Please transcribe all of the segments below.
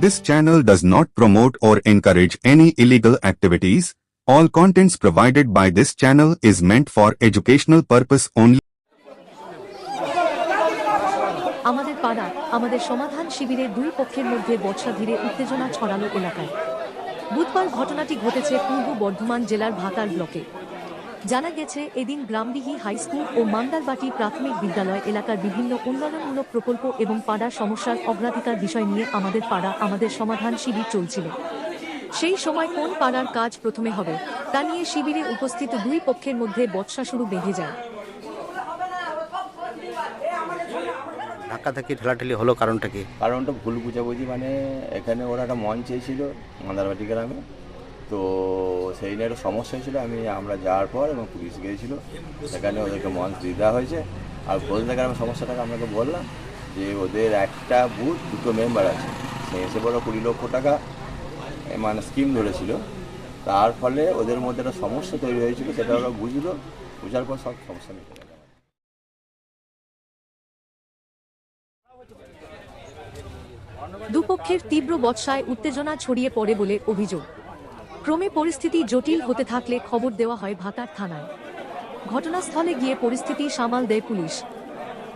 This channel does not promote or encourage any illegal activities. All contents provided by this channel is meant for educational purpose only. আমাদের পাড়া আমাদের সমাধান শিবিরের দুই পক্ষের মধ্যে বর্ষা ধীরে উত্তেজনা ছড়ালো এলাকায় বুধবার ঘটনাটি ঘটেছে পূর্ব বর্ধমান জেলার ভাতার ব্লকে জানা গেছে এদিন গ্রামডিহি হাই স্কুল ও মান্দারবাটি প্রাথমিক বিদ্যালয় এলাকার বিভিন্ন উন্নয়নমূলক প্রকল্প এবং পাড়ার সমস্যার অগ্রাধিকার বিষয় নিয়ে আমাদের পাড়া আমাদের সমাধান শিবির চলছিল। সেই সময় কোন পাড়ার কাজ প্রথমে হবে তা নিয়ে শিবিরে উপস্থিত দুই পক্ষের মধ্যে বৎসা শুরু বেঁধে যায়। ধাক্কা ধাক্কি ঠেলাঠেলি হলো কারণটা কি? কারণটা ভুল বুঝাবুঝি মানে এখানে ওরা একটা মঞ্চ চেয়েছিল মান্দারবাটি গ্রামে। তো সেই নিয়ে একটা সমস্যা হয়েছিল। আমি, আমরা যাওয়ার পর এবং পুলিশ গিয়েছিল। সেখানে ওদেরকে মঞ্চ দিয়ে দেওয়া হয়েছে। আর বলতে গ্রামের সমস্যাটাকে আপনাকে বললাম যে ওদের একটা বুথ, দুটো মেম্বার আছে। সে এসে বড় কুড়ি লক্ষ টাকা মানে স্কিম ধরেছিল। তার ফলে ওদের মধ্যে একটা সমস্যা তৈরি হয়েছিল, সেটা ওরা বুঝলো। বুঝার পর সব সমস্যা মিটে দুপক্ষের তীব্র বৎসায় উত্তেজনা ছড়িয়ে পড়ে বলে অভিযোগ। ক্রমে পরিস্থিতি জটিল হতে থাকলে খবর দেওয়া হয় ভাতার থানায় ঘটনাস্থলে গিয়ে পরিস্থিতি সামাল দেয় পুলিশ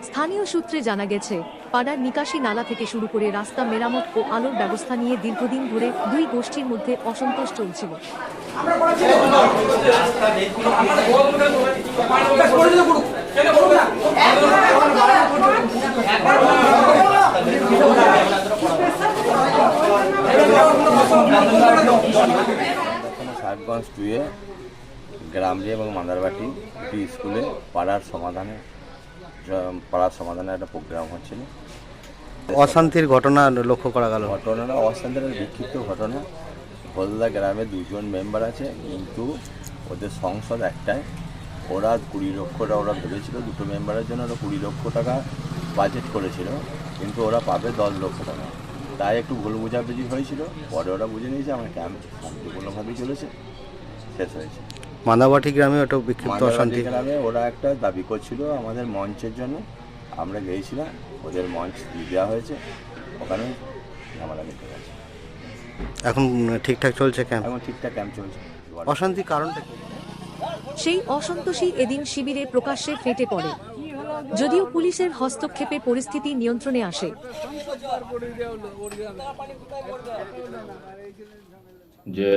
স্থানীয় সূত্রে জানা গেছে পাড়ার নিকাশি নালা থেকে শুরু করে রাস্তা মেরামত ও আলোর ব্যবস্থা নিয়ে দীর্ঘদিন ধরে দুই গোষ্ঠীর মধ্যে অসন্তোষ চলছিল এখানে সাহেবগঞ্জ টুয়ে গ্রামলি এবং মাদারবাটি দুটি স্কুলে পাড়ার সমাধানে পাড়ার সমাধানে একটা প্রোগ্রাম হচ্ছিল অশান্তির ঘটনা লক্ষ্য করা গেল। ঘটনাটা অশান্তির বিক্ষিপ্ত ঘটনা। হলদা গ্রামে দুজন মেম্বার আছে কিন্তু ওদের সংসদ একটাই। ওরা কুড়ি লক্ষ টাকা ওরা ভেবেছিল দুটো মেম্বারের জন্য ওরা কুড়ি লক্ষ টাকা বাজেট করেছিল কিন্তু ওরা পাবে দশ লক্ষ টাকা। তাই একটু ভুল বোঝাবুঝি হয়েছিল। পরে ওরা বুঝে নিয়েছে আমার ক্যাম্প শান্তিপূর্ণভাবেই চলেছে। শেষ হয়েছে। মাদাবাটি গ্রামে একটা বিক্ষিপ্ত অশান্তি। গ্রামে ওরা একটা দাবি করছিল আমাদের মঞ্চের জন্য। আমরা গিয়েছিলাম ওদের মঞ্চ দিয়ে দেওয়া হয়েছে। ওখানে ঝামেলা দেখতে পাচ্ছি। এখন ঠিকঠাক চলছে ক্যাম্প এখন ঠিকঠাক ক্যাম্প চলছে। অশান্তির কারণটা কি? সেই অসন্তোষই এদিন শিবিরে প্রকাশ্যে ফেটে পড়ে। যদিও পুলিশের হস্তক্ষেপে পরিস্থিতি নিয়ন্ত্রণে আসে। যে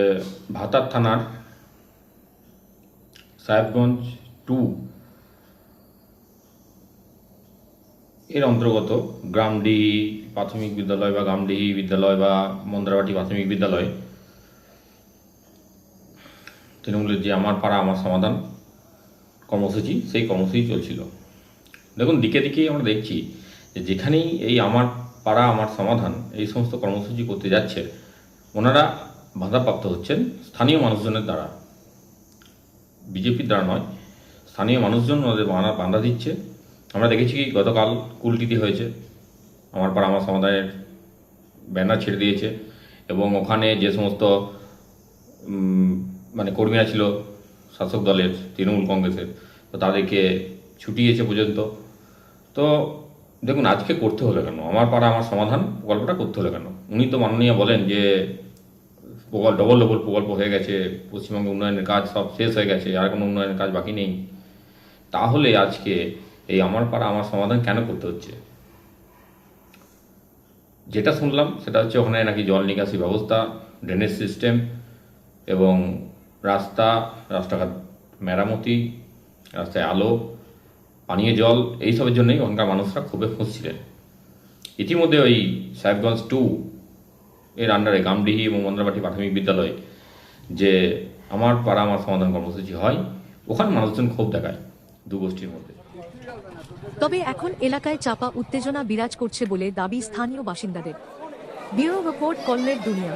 ভাতার থানার সাহেবগঞ্জ টু এর অন্তর্গত গ্রামডিহি প্রাথমিক বিদ্যালয় বা গ্রামডিহি বিদ্যালয় বা মন্দারবাটি প্রাথমিক বিদ্যালয়, তৃণমূলের যে আমার পাড়া, আমার সমাধান কর্মসূচি, সেই কর্মসূচি চলছিল। দেখুন, দিকে দিকেই আমরা দেখছি যে যেখানেই এই আমার পাড়া, আমার সমাধান, এই সমস্ত কর্মসূচি করতে যাচ্ছে, ওনারা বাধাপ্রাপ্ত হচ্ছেন স্থানীয় মানুষজনের দ্বারা। বিজেপির দ্বারা নয়, স্থানীয় মানুষজন ওনাদের বাধা বাধা দিচ্ছে। আমরা দেখেছি কি গতকাল কুলটিতে হয়েছে, আমার পাড়া, আমার সমাধানের ব্যানার ছেড়ে দিয়েছে এবং ওখানে যে সমস্ত মানে কর্মীরা ছিল শাসক দলের, তৃণমূল কংগ্রেসের, তো তাদেরকে ছুটিয়েছে পর্যন্ত। তো দেখুন, আজকে করতে হলো কেন? আমার পাড়া আমার সমাধান, প্রকল্পটা করতে হলো কেন? উনি তো মাননীয় বলেন যে, প্রকল্প ডবল ডবল প্রকল্প হয়ে গেছে, পশ্চিমবঙ্গে উন্নয়নের কাজ সব শেষ হয়ে গেছে, আর কোনো উন্নয়নের কাজ বাকি নেই। তাহলে আজকে এই আমার পাড়া, আমার সমাধান কেন করতে হচ্ছে? যেটা শুনলাম, সেটা হচ্ছে ওখানে নাকি জল নিকাশি ব্যবস্থা ড্রেনেজ সিস্টেম এবং রাস্তা, রাস্তাঘাট মেরামতি, রাস্তায় আলো পানীয় জল এইসবের জন্যই ওখানকার মানুষরা খুবই খুশ ছিলেন। ইতিমধ্যে ওই সাহেবগঞ্জ টু এর আন্ডারে গামডিহি এবং মন্দারবাটি প্রাথমিক বিদ্যালয়ে যে আমার পাড়া, আমার সমাধান কর্মসূচি হয়, ওখানে মানুষজন ক্ষোভ দেখায় দু গোষ্ঠীর মধ্যে। তবে এখন এলাকায় চাপা উত্তেজনা বিরাজ করছে বলে দাবি স্থানীয় বাসিন্দাদের। ব্যুরো রিপোর্ট কলমের দুনিয়া।